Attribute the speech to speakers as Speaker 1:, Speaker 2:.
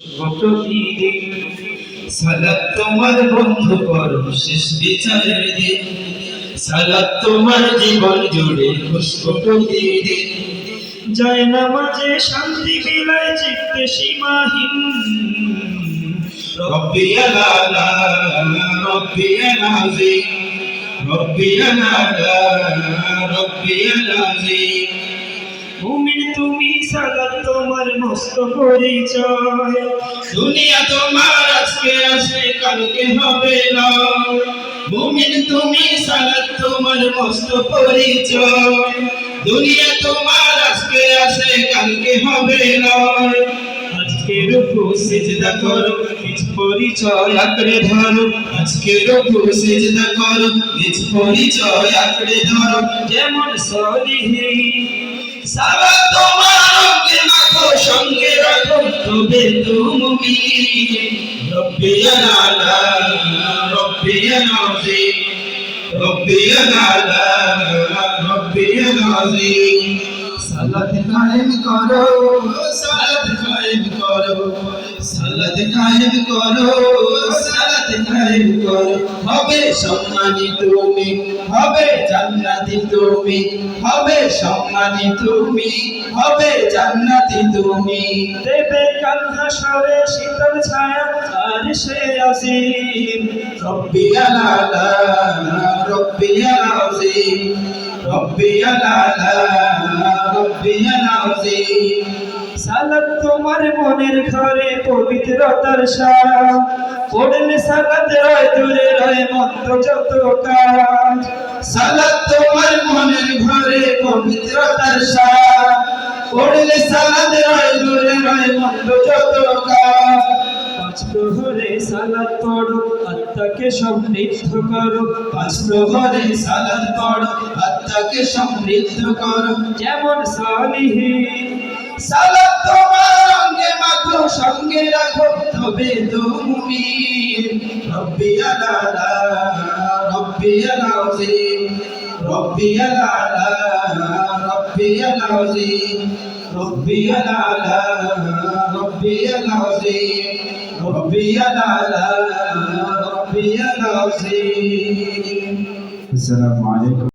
Speaker 1: প্রতিদিন সালাত তোমার বন্ধ করো, শেষ বিচারের দিন। সালাত তোমার জীবন জুড়ে খুশবু প্রতিদিন যায় নামাজে শান্তি বিলায় চিত্তে সীমাহীন। রব্বি আলা রব্বি আলাজিম রব্বি আলা রব্বি আলাজিম মুমিন তুমি সালাত তোমার মস্ত পরিচয়। দুনিয়া তোমার আজকে আসে কালকে হবে না। মুমিন তুমি সালাত তোমার মস্ত পরিচয়। দুনিয়া তোমার আজকে আসে, কালকে হবে না। আজকে রূপু সিজদা করো, নিজ পরিচয় আঁকড়ে ধরো। আজকে রূপু সিজদা করো, নিজ পরিচয় যেমন সলিহীন সারা অঙ্গে মাখো সঙ্গে রাখো তবে তুমি রব্বি আলা রব্বি আলাজিম রব্বি আলা রব্বি আলাজিম সালাত কায়েম করো, সালাত কায়েম করো। সালাত কায়েম করো সালাত কায়েম করো। হবে সম্মানী তুমি হবে জান্নাতি তুমি হবে সম্মানী তুমি হবে জান্নাতি তুমি। দেবে কাল হাসরে শীতল ছায়া আর সে আসিম রব্বি আলা রব্বি আলাজিম রব্বি আলা সালাত তোমার মনের ঘরে পবিত্রতার সারা। পড়লে সালাত রয়, দূরে রয়, মন্ত্র যত কাজ সালাত তোমার মনের ঘরে পবিত্রতার সারা। পড়লে সালাত রয়, দূরে রয়, মন্ত্র যত কাজ পাঁচ প্রহরে সালাত পড়ো আত্মাকে সমৃদ্ধ করো। পাঁচ প্রহরে সালাত পড়ো আত্মাকে সমৃদ্ধ করো। যেমন সালিহীন সালাত তোমার অঙ্গে মাখো, সঙ্গে রাখো, তবে তুমি রব্বি আলা রব্বি আলাজিম রব্বি আলা রব্বি আলাজিম রব্বি আলা রব্বি আলাজিম রব্বি আলা العظيم
Speaker 2: السلام عليكم